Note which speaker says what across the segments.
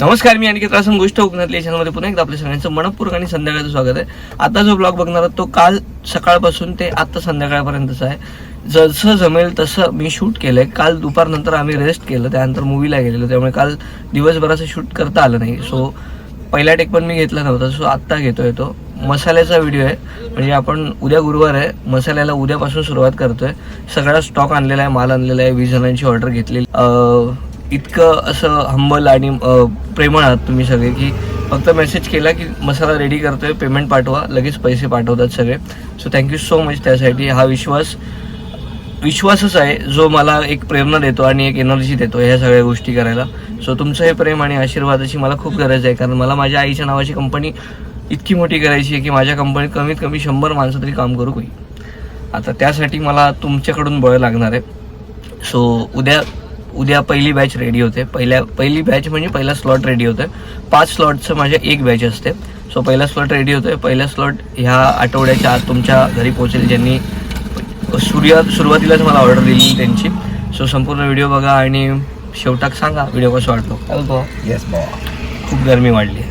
Speaker 1: नमस्कार मी अनिकेत रासन गोष्ट कोकणातल्या चॅनलमध्ये पुन्हा एकदा आपल्या सगळ्यांचं मनपूर्वक आणि संध्याकाळचं स्वागत आहे. आता जो ब्लॉग बघणार आहोत तो काल सकाळपासून ते आत्ता संध्याकाळपर्यंतचा आहे. जसं जमेल तसं मी शूट केलं आहे काल दुपारनंतर आम्ही रेस्ट केलं त्यानंतर मूवीला गेलेलो त्यामुळे काल दिवसभराचं शूट करता आलं नाही. सो पहिला टेक पण मी घेतला नव्हता सो आत्ता घेतोय तो. मसाल्याचा व्हिडिओ आहे म्हणजे आपण उद्या गुरुवार आहे मसाल्याला उद्यापासून सुरुवात करतोय. सगळा स्टॉक आणलेला आहे माल आणलेला आहे वीस जणांची ऑर्डर घेतलेली. इतकं असं हंबल आणि प्रेमळ आहात तुम्ही सगळे की फक्त मेसेज केला की मसाला रेडी करतोय पेमेंट पाठवा लगेच पैसे पाठवतात सगळे. सो थँक्यू सो मच त्यासाठी हा विश्वास विश्वासच आहे जो मला एक प्रेरणा देतो आणि एक एनर्जी देतो ह्या सगळ्या गोष्टी करायला. सो तुमचं हे प्रेम आणि आशीर्वादाची मला खूप गरज आहे कारण मला माझ्या आईच्या नावाची कंपनी इतकी मोठी करायची आहे की माझ्या कंपनीत कमीत कमी शंभर माणसं तरी काम करू काही आता त्यासाठी मला तुमच्याकडून बळ लागणार आहे. सो उद्या उद्या पहिली बॅच रेडी होते. पहिल्या पहिली बॅच म्हणजे पहिला स्लॉट रेडी होते. पाच स्लॉटचं माझ्या एक बॅच असते. सो पहिला स्लॉट रेडी होतोय. पहिला स्लॉट ह्या आठवड्याच्या आत तुमच्या घरी पोहोचेल ज्यांनी सूर्य सुरुवातीलाच मला ऑर्डर दिली त्यांची. सो संपूर्ण व्हिडिओ बघा आणि शेवटाक सांगा व्हिडिओ कसं काय बोलतो
Speaker 2: येस
Speaker 1: खूप गरमी वाढली.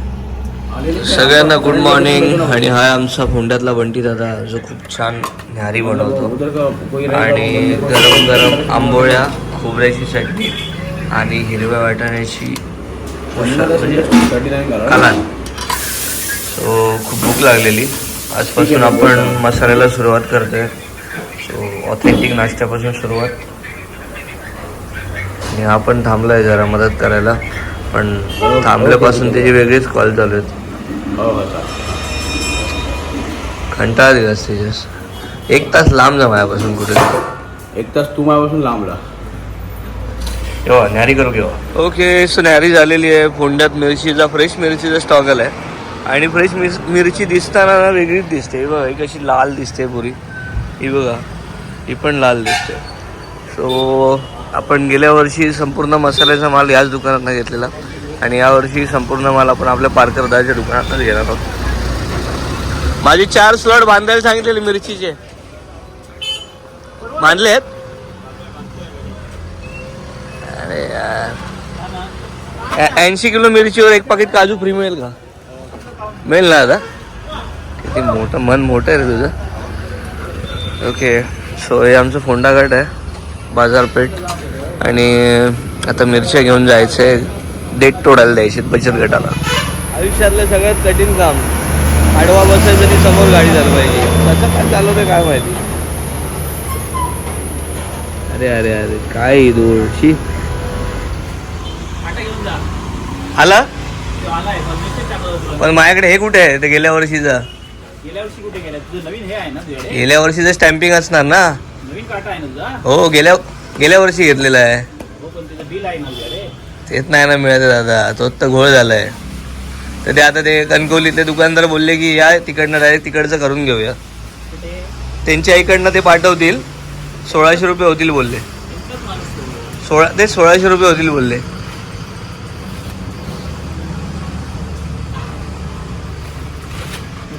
Speaker 1: सगळ्यांना गुड मॉर्निंग आणि हा आमचा फोंड्यातला बंटी दादा जो खूप छान न्याहारी बनवतो. आणि गरम गरम आंबोळ्या. खोबऱ्याची चटणी आणि हिरव्या वाटाण्याची कालान सो खूप भूक लागलेली. आजपासून आपण मसाल्याला सुरुवात करतोय. सो ऑथेंटिक नाश्त्यापासून सुरुवात. आणि हा पण थांबलाय जरा मदत करायला. पण थांबल्यापासून त्याची वेगळीच कॉल चालू आहेत. कंटाळा दिवस तेजस एक तास लांब जा माझ्यापासून कुठे
Speaker 2: एक तास तू माझ्यापासून लांबला
Speaker 1: केव्हा न्यारी करू केव्हा हो? ओके सो न्यारी झालेली आहे. फोंड्यात मिरचीचा फ्रेश मिरचीचा स्टॉक आहे आणि फ्रेश मिरची दिसताना ना वेगळीच दिसते. ही बघा ही कशी लाल दिसते पुरी. ही बघा ही पण लाल दिसते. सो आपण गेल्या वर्षी संपूर्ण मसाल्याचा माल याच दुकानातनं घेतलेला. आणि यावर्षी संपूर्ण माल आपण आपल्या पारकर दाच्या दुकानातनं घेणार आहोत. माझे चार स्लॉट बांधायला सांगितलेले मिरचीचे. बांधले आहेत अरे यार ऐंशी किलो मिरचीवर एक पाकिट काजू फ्री मिळेल का? मिळेल ना आता किती मोठं मन मोठं आहे रे तुझं. ओके सो हे आमचं फोंडाघाट आहे बाजारपेठ. आणि आता मिरच्या घेऊन जायचं आहे डेट तोडायला द्यायची बचत गटाला. आयुष्यातलं सगळ्यात कठीण काम आडवा बसायचं आणि समोर गाडी चालवायची कसं काय चालवतं काय माहिती? अरे अरे अरे काय ही दूरशी आला? पण माझ्याकडे हे कुठे आहे? ते गेल्या वर्षीचं.
Speaker 3: गेल्या
Speaker 1: वर्षीचं स्टॅम्पिंग असणार ना.
Speaker 3: नवीन काटा आहे ना तुझा?
Speaker 1: हो गेल्या गेल्या वर्षी घेतलेलं आहे.
Speaker 3: हो
Speaker 1: तेच नाही ना मिळत दादा. तो तर घोळ झालाय. तर ते आता ते कणकवलीतले दुकानदार बोलले की या तिकडनं डायरेक्ट तिकडचं करून घेऊया. त्यांच्या इकडनं ते पाठवतील. सोळाशे रुपये होतील बोलले. सोळा ते सोळाशे रुपये होतील बोलले
Speaker 3: तू काय करतोय तू काटा घेऊन जातोय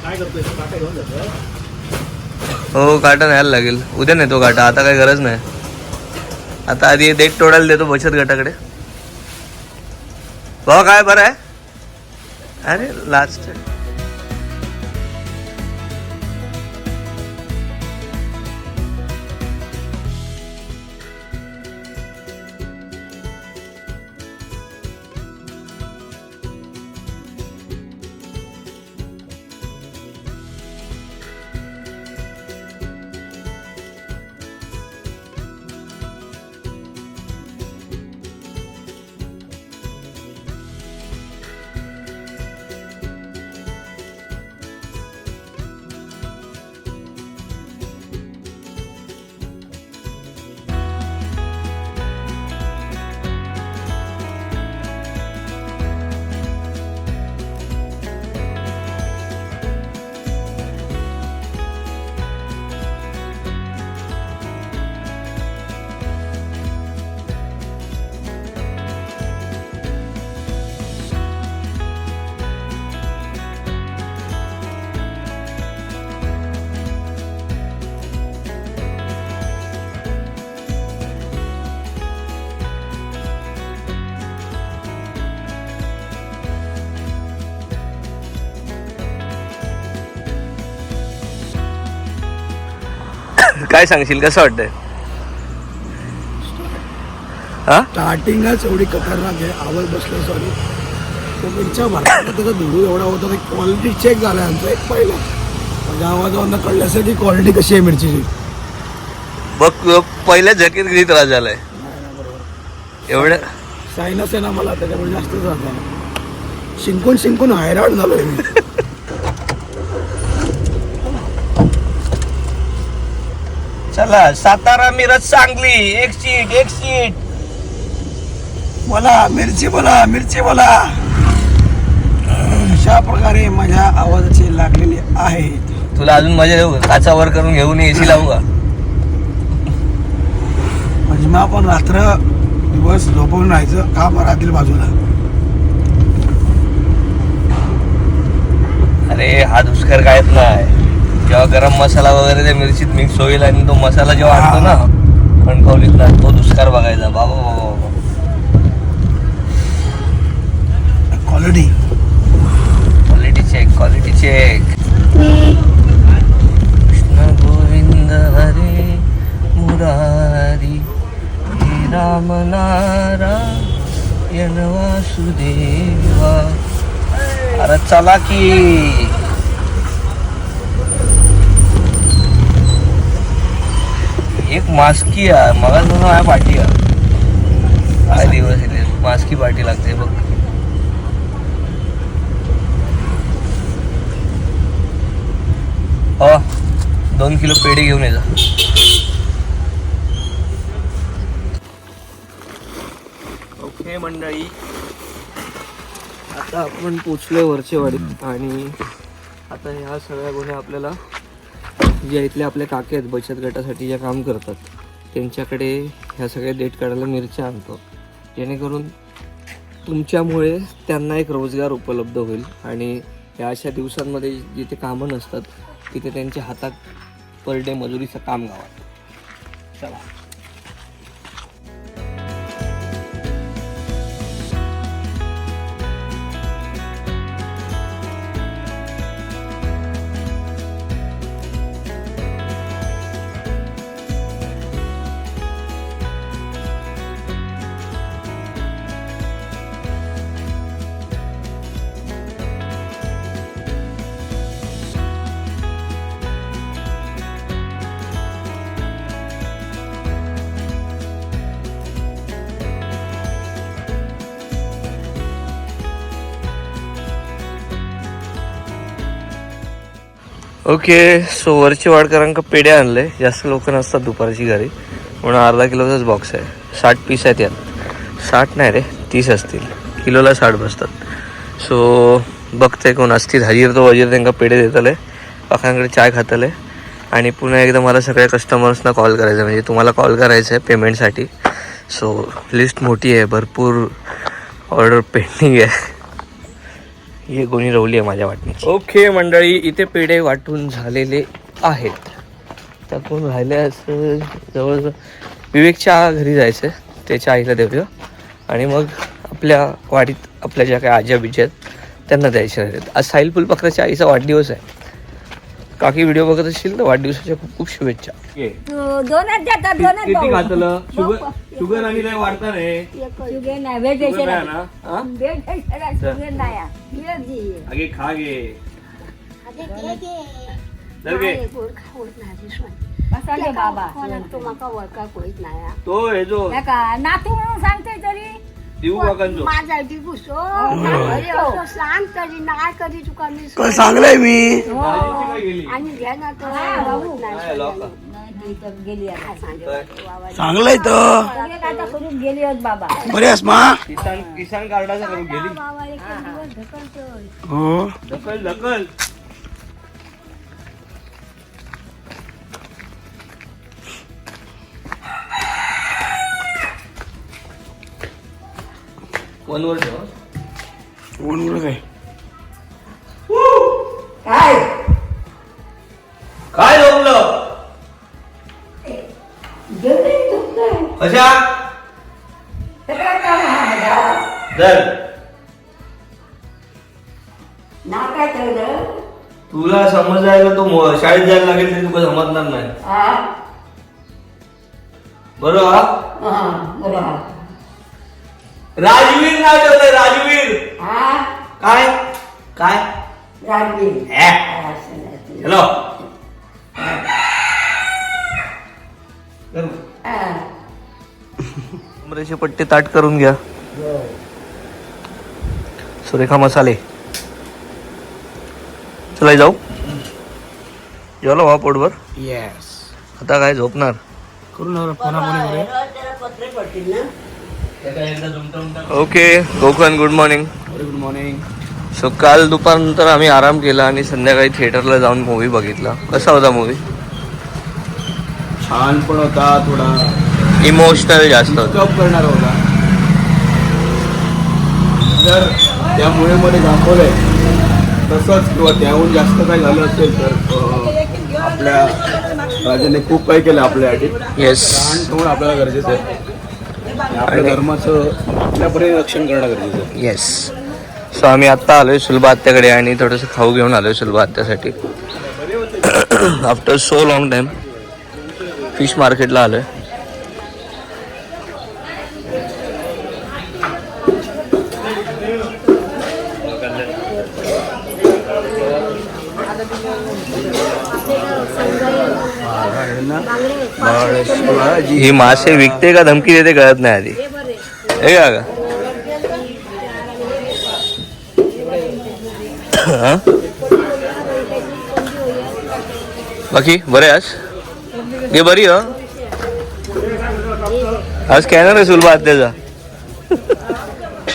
Speaker 1: हो काटा न्यायला लागेल. उद्या नेतो काटा. आता काही गरज नाही. आता आधी देठ तोडायला देतो बचत गटाकडे. भाऊ काय बरं आहे? अरे लास्ट काय सांगशील? कसं वाटतंय? हा?
Speaker 4: स्टार्टिंगच एवढी खतरनाक आहे. आवड बसलं सॉरी तो मिरच्या भरताना त्याचा धुडू एवढा होता की क्वालिटी चेक झाला आमचा. एक पहिला. म्हणजे आवाजावरनं कळलं असेल की क्वालिटी कशी आहे मिरचीची?
Speaker 1: बघ पहिल्या झकीत किती त्रास झालाय. एवढं?
Speaker 4: सायनस आहे ना मला त्याच्यामुळे जास्त त्रास झाला. शिंकून शिंकून हैराण झालोय मी.
Speaker 1: चला सातारा मिरज सांगली एक सीट एक सीट.
Speaker 4: बोला मिरची बोला मिरची बोला. अशा प्रकारे माझ्या आवाजाची लागलेली आहे.
Speaker 1: तुला अजून मजा येऊ का? काचा वर करून घेऊन एसी लावू का?
Speaker 4: म्हणजे मग आपण रात्र दिवस झोपून राहायचं काम राहतील बाजूला?
Speaker 1: अरे हा दुष्कर काय नाही. जेव्हा गरम मसाला वगैरे त्या मिरचीत मिक्स होईल आणि तो मसाला जेव्हा आणतो ना कणकवलीत ना तो दुष्कार बघायचा. बाबा बाबा बाबा
Speaker 4: quality
Speaker 1: quality check quality check Krishna Govind Hare Murari हे राम नारायण वासुदेवा अरे चला की मास्की आहे. मग माझ्या पाठी आहे. दिवस येते मास्की पाठी लागते बघ. हो. दोन किलो पेढे घेऊन ये ओके मंडळी. आता आपण पोचलोय वरचेवाडीत आणि आता ह्या सगळ्या गोष्टी आपल्याला ज्या इथले आपले काके आहेत बचत गटासाठी जे काम करतात त्यांच्याकडे ह्या सगळ्या डेट काढायला मिरच्या आणतो. जेणेकरून तुमच्यामुळे त्यांना एक रोजगार उपलब्ध होईल आणि या अशा दिवसांमध्ये जिथे कामं नसतात तिथे त्यांच्या हातात पर डे मजुरीचं काम गावात चला. ओके सो वरची वाडकरांक पेढे आणले. जास्त लोक नसतात दुपारची घरी. म्हणून अर्धा किलोचाच बॉक्स आहे. साठ पीस आहेत यात. साठ नाही रे तीस असतील. किलोला साठ बसतात. सो बघते कोण असतील. हजीर तो वजीर त्यांना पेढे देतले. काकांकडे चाय खातले. आणि पुन्हा एकदा मला सगळ्या कस्टमर्सना कॉल करायचा म्हणजे तुम्हाला कॉल करायचं आहे पेमेंटसाठी सो लिस्ट मोठी आहे. भरपूर ऑर्डर पेंडिंग आहे. ही गोणी रवली आहे माझ्या वाटणीची. ओके मंडळी इथे पेढे वाटून झालेले आहेत. तर कोण जवळजवळ विवेकच्या घरी जायचं त्याच्या आईला देऊया. आणि मग आपल्या वाडीत आपल्या ज्या काही आज्या बिज्या आहेत त्यांना द्यायचे राहिले आज साहिल फुलपाखराच्या आईचा वाढदिवस आहे. काकी व्हिडिओ बघत असशील तर वाढदिवसाच्या खूप खूप शुभेच्छा.
Speaker 5: दोनच देतात दोनच
Speaker 1: किती
Speaker 5: भाऊ.
Speaker 1: खातलं? शुगर शुगर आणि लय वाढता रे.
Speaker 5: शुगर नाही
Speaker 1: शुगर नाही ना? हा?
Speaker 5: शुगर नाही आहे. ये जी.
Speaker 1: अगे खा गे. चल गे.
Speaker 5: मसाले बाबा.
Speaker 6: तुमका वळखा कोणीच नाही हा.
Speaker 1: तो हे जो.
Speaker 5: नातू म्हणून सांगते तरी.
Speaker 1: देऊ
Speaker 6: माझा दिवस हो.
Speaker 5: हो.
Speaker 6: सांग तरी नाही कधी तुका मी
Speaker 4: काय सांगलंय मी?
Speaker 1: भाजीची काय गेली?
Speaker 6: आणि घ्या ना तर
Speaker 5: हा,
Speaker 6: नाही
Speaker 1: लॉक
Speaker 5: तर गेली आता.
Speaker 4: तर
Speaker 5: सगळे काय? तर. करून गेली आहेत बाबा.
Speaker 4: बरे आहेस मा?
Speaker 1: किसान किसान कार्डाचा करून गेली.
Speaker 6: बाबा एक दिवस ढकलतोय.
Speaker 4: हो.
Speaker 1: ढकल ढकल. वन वर ठेव. हं.
Speaker 4: ऊन ऊन काय
Speaker 1: काय झोपलं कशा धर. तुला समजायला तो मो- शाळेत जायला लागेल तरी तुला समजणार नाही. बरोबर राजवीर नाव ठेवलंय राजवीर. काय? काय? हॅलो. कमरेचे पट्टे ताट करून घ्या. सुरेखा मसाले. चला जाऊ. जेवलो वा पोटभर.
Speaker 4: येस
Speaker 1: आता काय झोपणार?
Speaker 4: करू ना फोनाफोनी करूया.
Speaker 1: Okay Konkan good morning
Speaker 2: good morning.
Speaker 1: So काल दुपारनंतर आम्ही आराम केला आणि संध्याकाळी थिएटरला जाऊन मूवी बघितला. कसा होता मूवी
Speaker 2: छान पण होता थोडा
Speaker 1: इमोशनल जास्त होता.
Speaker 2: करणार होता. जर त्या मुळेमध्ये दाखवलंय तसंच किंवा त्याहून जास्त काही झालं असेल तर आपल्या राजाने खूप काही केलं आपल्यासाठी.
Speaker 1: येस
Speaker 2: आपल्याला गरजेचं आहे. आपल्या धर्माचं आपल्यापर्यंत रक्षण करणं गरजेचं आहे.
Speaker 1: येस सो आम्ही आत्ता आलोय सुलभा आत्याकडे आणि थोडंसं खाऊ घेऊन आलोय Sulabha आत्यासाठी after so long time fish मार्केटला आलोय. ही मासे विकते का धमकी देते कळत नाही आधी. हे का हा? बाकी बरे आज? हे बरी हो? आज स्कॅनर आहे सुलभा त्याचा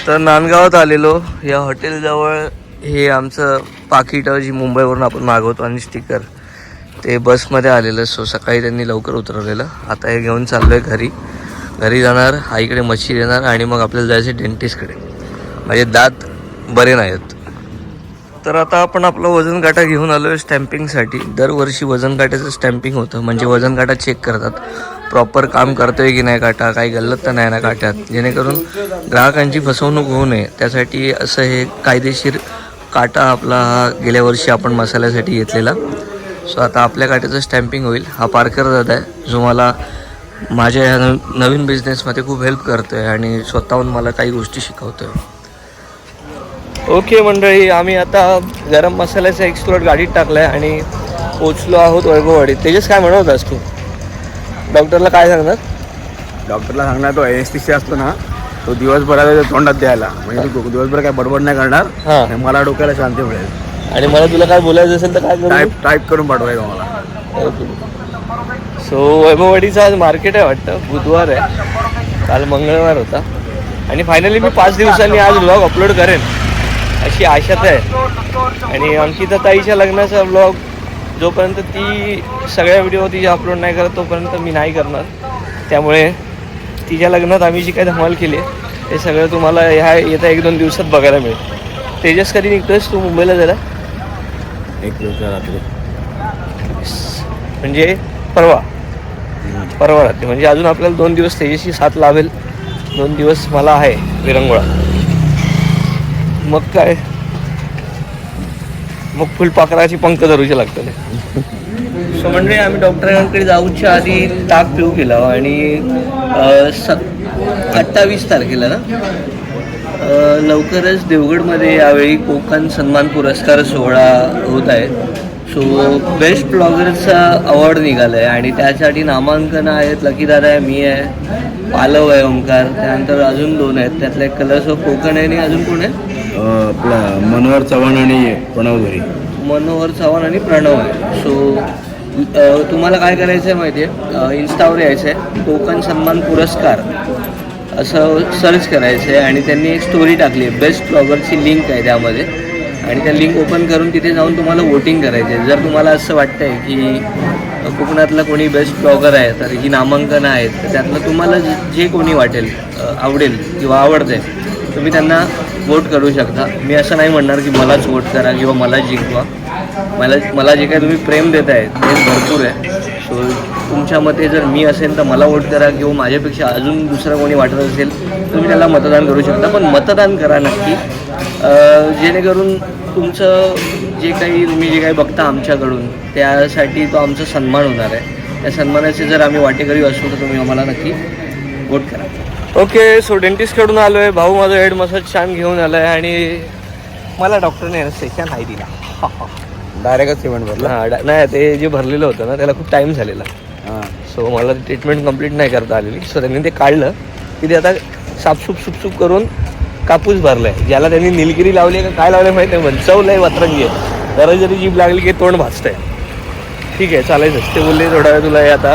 Speaker 1: तर नांदगावात आलेलो. या हॉटेलजवळ हे आमचं पाकिट जी मुंबईवरून आपण मागवतो आणि स्टिकर ते बसमध्ये आलेलं सो सकाळी त्यांनी लवकर उतरवलेलं. आता हे घेऊन चाललो आहे घरी. घरी जाणार आईकडे मच्छी देणार आणि मग आपल्याला जायचं डेंटिस्टकडे माझे दात बरे नाहीत तर आता आपण आपलं वजन काटा घेऊन आलो आहे स्टॅम्पिंगसाठी दरवर्षी वजन काट्याचं स्टॅम्पिंग होतं. म्हणजे वजन काटा चेक करतात. प्रॉपर काम करतोय की नाही काटा? काही गल्लत तर नाही ना काट्यात? जेणेकरून ग्राहकांची फसवणूक होऊ नये. त्यासाठी असं हे कायदेशीर काटा आपला हा गेल्या वर्षी आपण मसाल्यासाठी घेतलेला. सो आता आपल्या काट्याचं स्टॅम्पिंग होईल. हा पारकर दादा आहे. जो मला माझ्या ह्या नव- नवीन बिझनेसमध्ये खूप हेल्प करतो आहे आणि स्वतःहून मला काही गोष्टी शिकवतो आहे ओके मंडळी आम्ही आता गरम मसाल्याचा एक स्लॉट गाडीत टाकलाय आणि पोचलो आहोत वैभववाडीत. तेजस काय म्हणत होतास तू? डॉक्टरला काय सांगणार?
Speaker 2: डॉक्टरला सांगणार तो एस असतो ना तो दिवसभराला तोंडात द्यायला. म्हणजे दिवसभर काय बडबड नाही करणार
Speaker 1: हा.
Speaker 2: आणि मला डोक्याला शांती मिळेल.
Speaker 1: आणि मला तुला काय बोलायचं असेल तर काय करू?
Speaker 2: टाईप टाईप करून पाठवायचं मला?
Speaker 1: सो वैभववाडीचं आज मार्केट आहे वाटतं. बुधवार आहे. काल मंगळवार होता. आणि फायनली मी पाच दिवसांनी आज ब्लॉग अपलोड करेन. अशी आशात आहे. आणि अंकिता ताईच्या लग्नाचा ब्लॉग जोपर्यंत ती सगळ्या व्हिडिओ तिच्या अपलोड नाही करत तोपर्यंत मी नाही करणार. त्यामुळे तिच्या लग्नात आम्ही जी काही धमाल केली आहे ते सगळं तुम्हाला ह्या येत्या एक दोन दिवसात बघायला मिळेल. तेजस कधी निघतोयस तू मुंबईला जरा?
Speaker 2: एक रात्री
Speaker 1: म्हणजे परवा? परवा रात्री. म्हणजे अजून आपल्याला दोन दिवस तेजस्वी साथ लावेल दोन दिवस मला आहे विरंगुळा. मग काय? मग फुलपाखराची पंख धरूचे लागतात. सो म्हणजे आम्ही डॉक्टरांकडे जाऊच्या आधी ताक पिऊ केला आणि सत अठ्ठावीस तारखेला ना? लवकरच देवगडमध्ये यावेळी कोकण सन्मान पुरस्कार सोहळा होत आहे. सो बेस्ट ब्लॉगरचा अवॉर्ड निघाला आहे आणि त्यासाठी नामांकन आहेत. लकीदादा आहे मी आहे पालव आहे ओंकार. त्यानंतर अजून दोन आहेत. त्यातला एक कलर्स ऑफ कोकण आहे आणि अजून कोण आहे?
Speaker 2: आपला मनोहर चव्हाण आणि प्रणव घरी.
Speaker 1: मनोहर चव्हाण आणि प्रणव आहे. सो तुम्हाला काय करायचं आहे माहिती आहे इन्स्टावर यायचं आहे कोकण सन्मान पुरस्कार. असं सर्च करायचं आहे आणि त्यांनी एक स्टोरी टाकली आहे. बेस्ट ब्लॉगरची लिंक आहे त्यामध्ये. आणि त्या लिंक ओपन करून तिथे जाऊन तुम्हाला वोटिंग करायचे आहे जर तुम्हाला असं वाटतं आहे की कोकणातला कोणी बेस्ट ब्लॉगर आहे तर ही नामांकनं आहेत तर त्यातलं तुम्हाला जे जे कोणी वाटेल आवडेल किंवा आवडतं आहे तुम्ही त्यांना वोट करू शकता. मी असं नाही म्हणणार की मलाच वोट करा किंवा मला जिंकवा. मला मला जे काय तुम्ही प्रेम देत आहे ते भरपूर आहे. सो तुमच्या मते जर मी असेल तर मला वोट करा किंवा माझ्यापेक्षा अजून दुसरं कोणी वाटत असेल तर तुम्ही त्याला मतदान करू शकता. पण मतदान करा नक्की. जेणेकरून तुमचं जे काही तुम्ही जे काही बघता आमच्याकडून त्यासाठी तो आमचा सन्मान होणार आहे. त्या सन्मानाचे जर आम्ही वाटेकरी असू तर तुम्ही आम्हाला नक्की वोट करा. ओके सो डेंटिस्टकडून आलो आहे भाऊ माझं हेड मसाज छान घेऊन आला आहे आणि मला डॉक्टरने सेशन नाही दिला.
Speaker 2: डायरेक्टच पेमेंट भरला.
Speaker 1: हा, डा- नाही ते जे भरलेलं होतं ना त्याला खूप टाईम झालेला. सो मला ट्रीटमेंट कंप्लीट नाही करता आलेली. सो त्यांनी ते काढलं. की ते आता सापसूप सुपसूप करून कापूस भरलाय. ज्याला त्यांनी निलगिरी लावली का काय लावलंय माहिती नाही पण चवलंय वात्रंगी आहे. जरा जरी जीभ लागली की तोंड भाजतंय. ठीक आहे चालायचं ते बोलले थोडा वेळ तुला हे आता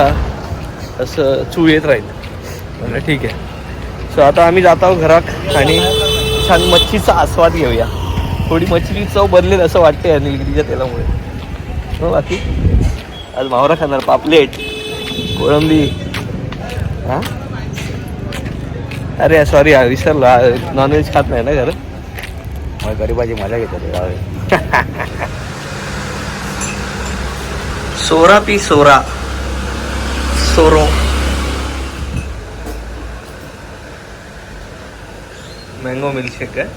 Speaker 1: असं चूळ येत राहील. म्हणजे ठीक आहे. सो आता आम्ही जात आहोत घरात आणि छान मच्छीचा आस्वाद घेऊया. थोडी मच्छीची चव बदलेल असं वाटते या निलगिरीच्या तेलामुळे. हो बाकी? आज मावरा खाणार पापलेट. कोळंबी. हा? अरे सॉरी विसरलो. नॉनव्हेज खात नाही ना घर?
Speaker 2: मग गरीबाची मजा घेतात
Speaker 1: सोरा पी सोरा. सोरो. मँगो मिल्कशेक आहे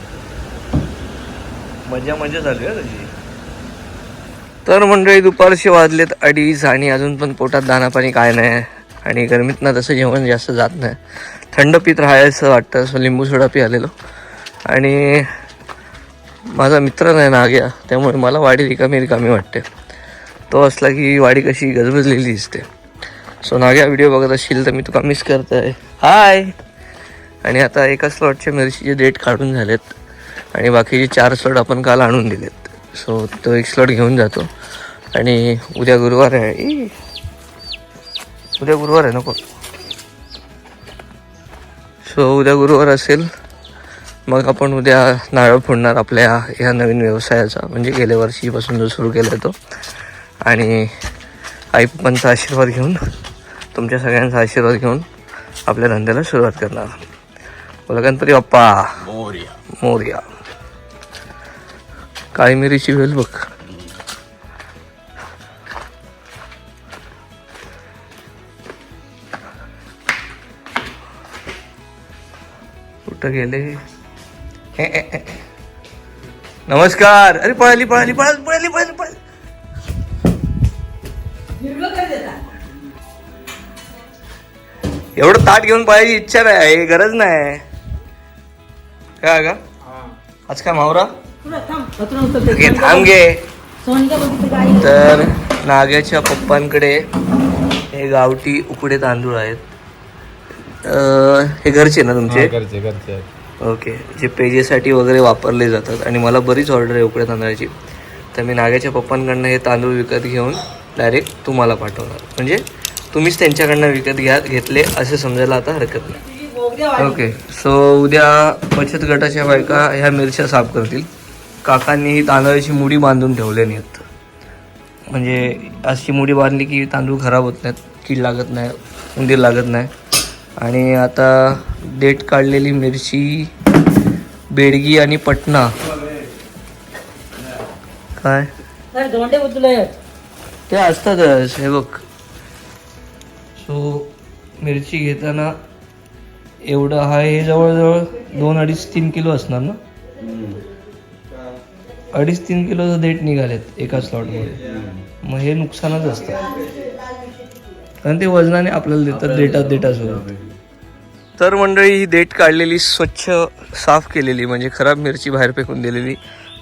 Speaker 1: मजा मजा झाली आहे त्याची तर मंडळी दुपारचे वाजलेत अडीच आणि अजून पण पोटात दाना पाणी काय नाही आणि गरमीतनं तसं जेवण जास्त जात नाही. थंड पीत राहायचं वाटतं असं लिंबू सोडा पी आलेलो आणि माझा मित्र नाही ना गया त्यामुळे मला वाडी रिकामी रिकामी वाटते. तो असला की वाडी कशी गजबजलेली दिसते. सो नाग्या व्हिडिओ बघत असशील तर मी तुका मिस आहे हाय आणि आता एका स्लॉटचे मिरचीचे डेट काढून झालेत. आणि बाकीचे चार स्लॉट आपण काल आणून दिलेत. सो तो एक स्लॉट घेऊन जातो. आणि उद्या गुरुवार आहे. ई. उद्या गुरुवार आहे नको. सो उद्या गुरुवार असेल मग आपण उद्या नारळ फोडणार आपल्या ह्या नवीन व्यवसायाचा. म्हणजे गेल्या वर्षीपासून जो सुरू केला तो. आणि आई पप्पांचा आशीर्वाद घेऊन तुमच्या सगळ्यांचा आशीर्वाद घेऊन आपल्या धंद्याला सुरुवात करणार. बोला गणपती बाप्पा. मोर्या. काळी मिरीची वेल बघ. कुठं गेले? नमस्कार. अरे पळाली पळाली पळाली पळाली पळाली पळाली. एवढं ताट घेऊन पाहायची इच्छा नाही गरज नाही. काय का आज काय मावरा? घे, थांब घे. तर नाग्याच्या पप्पांकडे हे गावठी उकडे तांदूळ आहेत. हे घरचे ना तुमचे?
Speaker 2: घरचे घरचे.
Speaker 1: ओके. जे पेजेसाठी वगैरे वापरले जातात आणि मला बरीच ऑर्डर आहे उकड्या तांदळाची. तर मी नाग्याच्या पप्पांकडनं हे तांदूळ विकत घेऊन डायरेक्ट तुम्हाला पाठवणार. म्हणजे तुम्हीच त्यांच्याकडनं विकत घ्या घेतले असे समजायला आता हरकत नाही. ओके. सो उद्या बचत गटाच्या बायका ह्या मिरच्या साफ करतील. काकांनी ही तांदळाची मुडी बांधून ठेवलेली आहेत म्हणजे अशी मुडी बांधली की तांदूळ खराब होत नाहीत कीड लागत नाही उंदीर लागत नाही. आणि आता डेट काढलेली मिरची बेडगी आणि पटना काय? ते असतातच हे बघ. सो मिरची घेताना एवढं हा हे जवळजवळ दोन अडीच तीन किलो असणार ना? अडीच तीन किलोचं देठ निघालेत एका स्लॉटमध्ये मग हे नुकसानच असतं. कारण ते वजनाने आपल्याला देतात देटात देटासोबत तर मंडळी ही देठ काढलेली स्वच्छ साफ केलेली म्हणजे खराब मिरची बाहेर फेकून दिलेली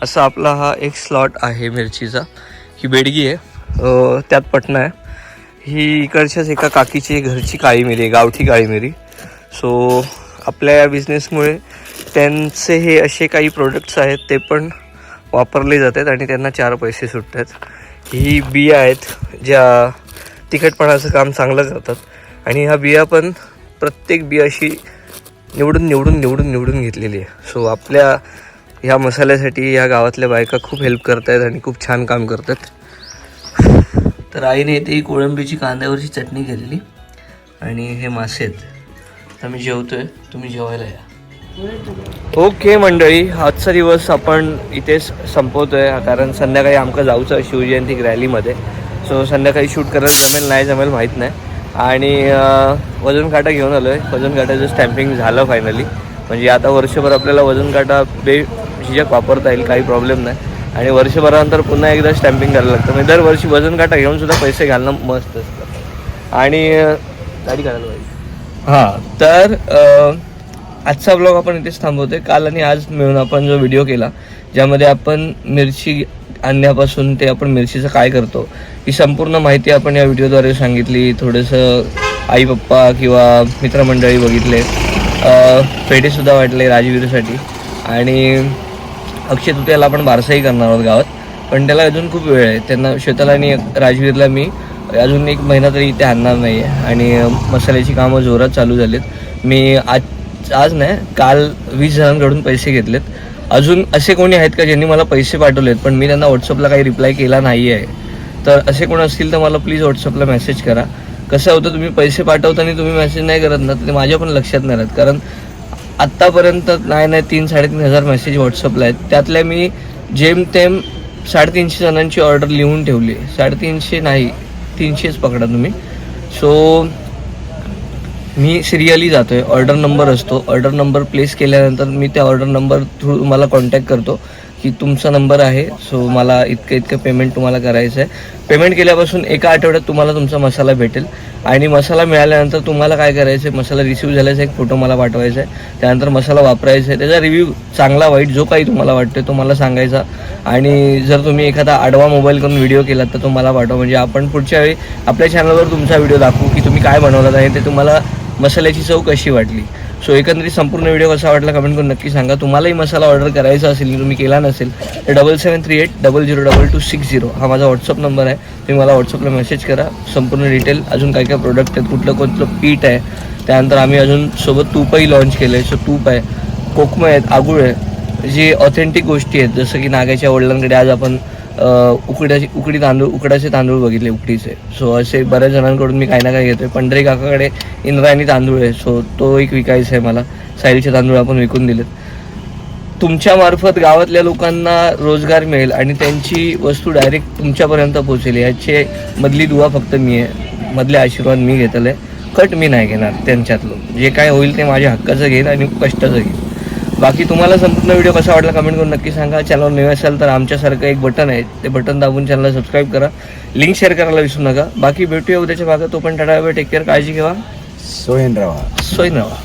Speaker 1: असा आपला हा एक स्लॉट आहे मिरचीचा. ही बेडगी आहे. त्यात पटना आहे. ही इकडच्याच एका काकीची घरची काळी मिरी आहे गावठी काळी मिरी. सो आपल्या या बिझनेसमुळे त्यांचे हे असे काही प्रोडक्ट्स आहेत ते पण वापरले जातात आणि त्यांना चार पैसे सुटतात. ही बिया आहेत ज्या तिखटपणाचं काम चांगलं करतात. आणि ह्या बिया पण प्रत्येक बियाशी निवडून निवडून निवडून निवडून घेतलेली आहे. सो आपल्या ह्या मसाल्यासाठी ह्या गावातल्या बायका खूप हेल्प करत आहेत आणि खूप छान काम करतात. तर आईने इथे कोळंबीची कांद्यावरची चटणी केलेली. आणि हे मासे आहेत. तर मी जेवतोय. तुम्ही जेवायला या. ओके मंडळी आजचा दिवस आपण इथेच संपवतोय. कारण संध्याकाळी आमका जाऊचं शिवजयंती रॅलीमध्ये. सो संध्याकाळी शूट करायला जमेल नाही जमेल माहीत नाही. आणि वजन काटा घेऊन आलो आहे वजन काटाचं स्टॅम्पिंग झालं फायनली म्हणजे आता वर्षभर आपल्याला वजन काटा बे झिजक वापरता येईल काही प्रॉब्लेम नाही. आणि वर्षभरानंतर पुन्हा एकदा स्टॅम्पिंग करायला लागतं. म्हणजे दरवर्षी वजन काटा घेऊन सुद्धा पैसे घालणं मस्त असतं. आणि गाडी काढायला पाहिजे. हां. तर आजचा ब्लॉग आपण इथेच थांबवतोय. काल आणि आज मिळून आपण जो व्हिडिओ केला ज्यामध्ये आपण मिरची आणण्यापासून ते आपण मिरचीचं काय करतो ही संपूर्ण माहिती आपण या व्हिडिओद्वारे सांगितली. थोडंसं आई पप्पा किंवा मित्रमंडळी बघितले. अं, पेढेसुद्धा वाटले राजवीरसाठी. आणि अक्षय तृतीयाला आपण बारसाही करणार आहोत गावात. पण त्याला अजून खूप वेळ आहे. त्यांना श्वेताला आणि राजवीरला मी अजून एक महिना तरी इथे आणणार नाही आहे आणि मसाल्याची कामं जोरात चालू झालीत. मी आज आज नाही काल वीस जणांकडून पैसे घेतलेत. अजून असे कोणी आहेत का ज्यांनी मला पैसे पाठवलेत पण मी त्यांना व्हॉट्सअपला काही रिप्लाय केला नाही आहे तर असे कोण असतील तर मला प्लीज व्हॉट्सअपला मेसेज करा. कसं होतं तुम्ही पैसे पाठवताना तुम्ही मेसेज नाही करत ना तर ते माझ्या पण लक्षात नाही राहत. कारण आत्तापर्यंत नाही नाही तीन साडेतीन हजार मेसेज व्हॉट्सअपला आहेत. त्यातल्या मी जेमतेम साडेतीनशे जणांची ऑर्डर लिहून ठेवली साडेतीनशे नाही तीनशेच पकडा तुम्ही. सो मी सिरियली जातो आहे ऑर्डर नंबर असतो. ऑर्डर नंबर प्लेस केल्यानंतर मी त्या ऑर्डर नंबर थ्रू तुम्हाला कॉन्टॅक्ट करतो की तुमचा नंबर आहे सो मला इतकं इतकं पेमेंट तुम्हाला करायचं आहे पेमेंट केल्यापासून एका आठवड्यात तुम्हाला तुमचा मसाला भेटेल. आणि मसाला मिळाल्यानंतर तुम्हाला काय करायचं आहे मसाला रिसिव्ह झाल्याचा एक फोटो मला पाठवायचा आहे त्यानंतर मसाला वापरायचा आहे त्याचा रिव्ह्यू चांगला वाईट जो काही तुम्हाला वाटतो तो मला सांगायचा. आणि जर तुम्ही एखादा आडवा मोबाईल करून व्हिडिओ केला तर तो मला पाठवा. म्हणजे आपण पुढच्या वेळी आपल्या चॅनलवर तुमचा व्हिडिओ दाखवू की तुम्ही काय बनवलात आहे ते तुम्हाला मसाल्याची चव कशी वाटली? सो एकंदरीत संपूर्ण व्हिडिओ कसा वाटला कमेंट करून नक्की सांगा. तुम्हालाही मसाला ऑर्डर करायचा असेल तुम्ही केला नसेल तर double seven three eight double zero double two six zero हा माझा व्हॉट्सअप नंबर आहे. तुम्ही मला व्हॉट्सअपला मेसेज करा. संपूर्ण डिटेल अजून काय काय प्रोडक्ट आहेत कुठलं कुठलं पीठ आहे त्यानंतर आम्ही अजून सोबत तूपही लॉन्च केलं आहे सो तूप आहे कोकम आहेत आगुळ आहे जे ऑथेंटिक गोष्टी आहेत. जसं की नागाच्या वडिलांकडे आज आपण उकड्याची उकडी तांदूळ उकडाचे तांदूळ बघितले उकडीचे. सो असे बऱ्याच जणांकडून मी काही ना काही घेतोय. पंढरी काकाकडे इंद्रायणी तांदूळ आहे. सो तो एक विकायचा आहे मला. साईडचे तांदूळ आपण विकून दिलेत. तुमच्यामार्फत गावातल्या लोकांना रोजगार मिळेल आणि त्यांची वस्तू डायरेक्ट तुमच्यापर्यंत पोहोचेल. याचे मधली दुवा फक्त मी आहे. मधले आशीर्वाद मी घेतले कट मी नाही घेणार त्यांच्यातलं. जे काय होईल ते माझ्या हक्काचं घेईन आणि कष्टाचं घेईन. बाकी तुम्हाला संपूर्ण व्हिडिओ कसा वाटला कमेंट करून नक्की सांगा. चॅनल नवे असाल तर आमच्यासारखं एक बटन आहे. ते बटन दाबून चॅनलला सबस्क्राईब करा. लिंक शेअर करायला विसरू नका. बाकी भेटूया उद्याच्या भागात. तो पण टाटा टेक केअर काळजी घ्या.
Speaker 2: सोयन राहा.
Speaker 1: सोय नवा